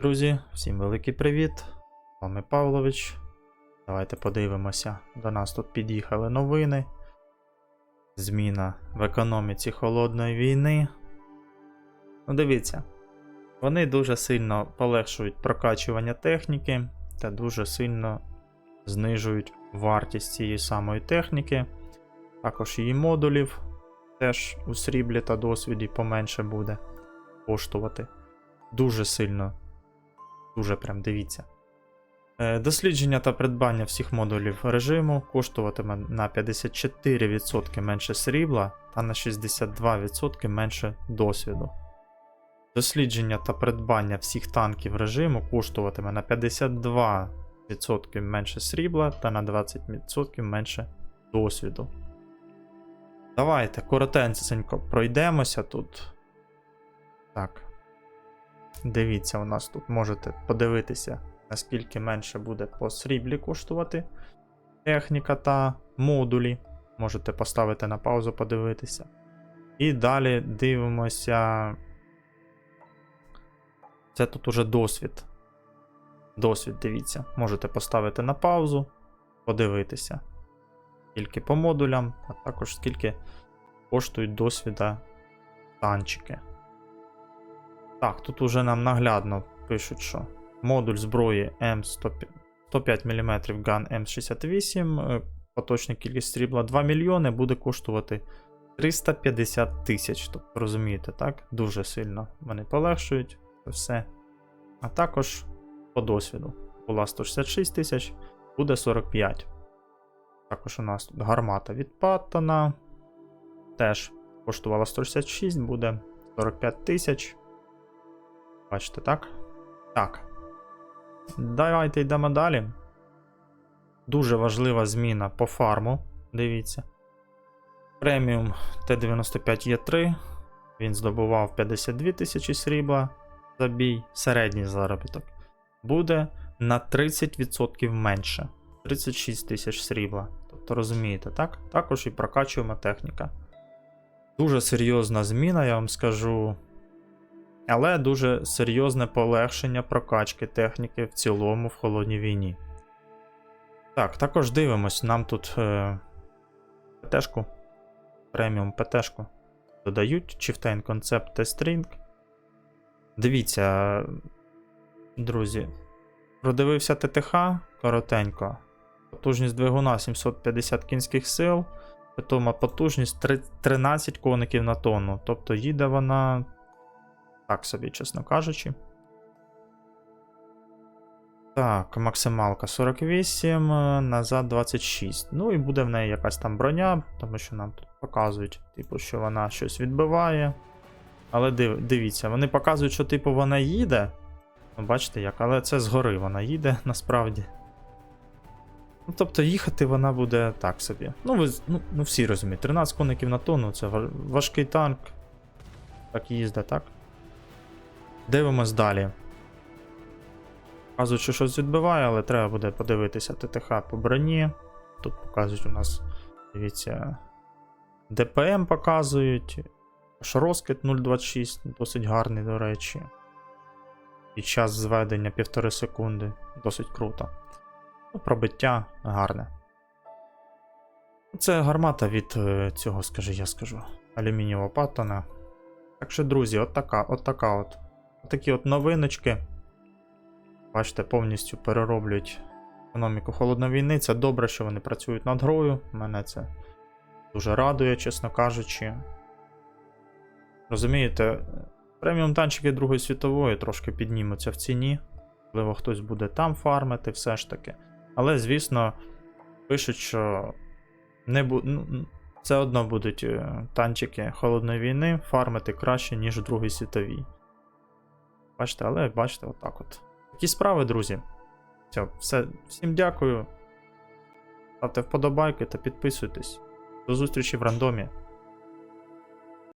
Друзі, всім великий привіт! З вами Павлович. Давайте подивимося. До нас тут під'їхали новини. Зміна в економіці холодної війни. Ну, дивіться, вони дуже сильно полегшують прокачування техніки та дуже сильно знижують вартість цієї самої техніки. Також її модулів теж у сріблі та досвіді поменше буде коштувати. Дуже сильно Дуже прям дивіться. Е, Дослідження та придбання всіх модулів режиму коштуватиме на 54% менше срібла та на 62% менше досвіду. Дослідження та придбання всіх танків режиму коштуватиме на 52% менше срібла та на 20% менше досвіду. Давайте коротенько пройдемося тут. Так. Дивіться, у нас тут можете подивитися, наскільки менше буде по сріблі коштувати техніка та модулі. Можете поставити на паузу, подивитися. І далі дивимося. Це тут уже досвід. Досвід, дивіться. Можете поставити на паузу, подивитися. Скільки по модулям, а також скільки коштують досвіда танчики. Так, тут уже нам наглядно пишуть, що модуль зброї М105 мм Gun М68, е, поточна кількість срібла 2 мільйони буде коштувати 350 тисяч. Тобто, розумієте, так? Дуже сильно вони полегшують це все. А також по досвіду була 166 тисяч, буде 45. Також у нас тут гармата від Паттона. Теж коштувала 166, буде 45 тисяч. Бачите, так? Так. Давайте йдемо далі. Дуже важлива зміна по фарму. Дивіться. Преміум Т95Е3. Він здобував 52 тисячі срібла за бій. Середній заробіток. Буде на 30% менше. 36 тисяч срібла. Тобто розумієте, так? Також і прокачуємо техніка. Дуже серйозна зміна, я вам скажу. Але дуже серйозне полегшення прокачки техніки в цілому в холодній війні. Так, також дивимось, нам тут е, ПТшку, преміум ПТшку додають Chieftain Concept T-String. Дивіться, друзі, продивився ТТХ коротенько. Потужність двигуна 750 кінських сил, питома потужність 13 коників на тонну. Тобто їде вона так собі, чесно кажучи. Так, максималка 48, е, назад 26. Ну і буде в неї якась там броня, тому що нам тут показують, типу, що вона щось відбиває. Але див, дивіться, вони показують, що типу вона їде. Ну, бачите як, але це згори вона їде насправді. Ну, тобто їхати вона буде так собі. Ну, ви ну, ну всі розуміють, 13 коників на тонну це важкий танк. Так їздить, так? Дивимось далі. Показують, що щось відбиває, але треба буде подивитися ТТХ по броні. Тут показують у нас, дивіться, ДПМ показують. Аж розкид 0.26, досить гарний, до речі. І час зведення 1,5 секунди. Досить круто. Ну, пробиття гарне. Це гармата від е, цього, скажи, я скажу, алюмінієвого паттона. Так що, друзі, от така, от така от. Такі от новиночки. Бачите, повністю перероблюють економіку холодної війни. Це добре, що вони працюють над грою. Мене це дуже радує, чесно кажучи. Розумієте, преміум танчики Другої світової трошки піднімуться в ціні. Можливо, хтось буде там фармити, все ж таки. Але, звісно, пишуть, що не бу... ну, все одно будуть е, танчики холодної війни фармити краще, ніж у Другій світовій. Бачите, але бачите, отак от. Такі справи, друзі. Все, все, всім дякую. Ставте вподобайки та підписуйтесь. До зустрічі в рандомі.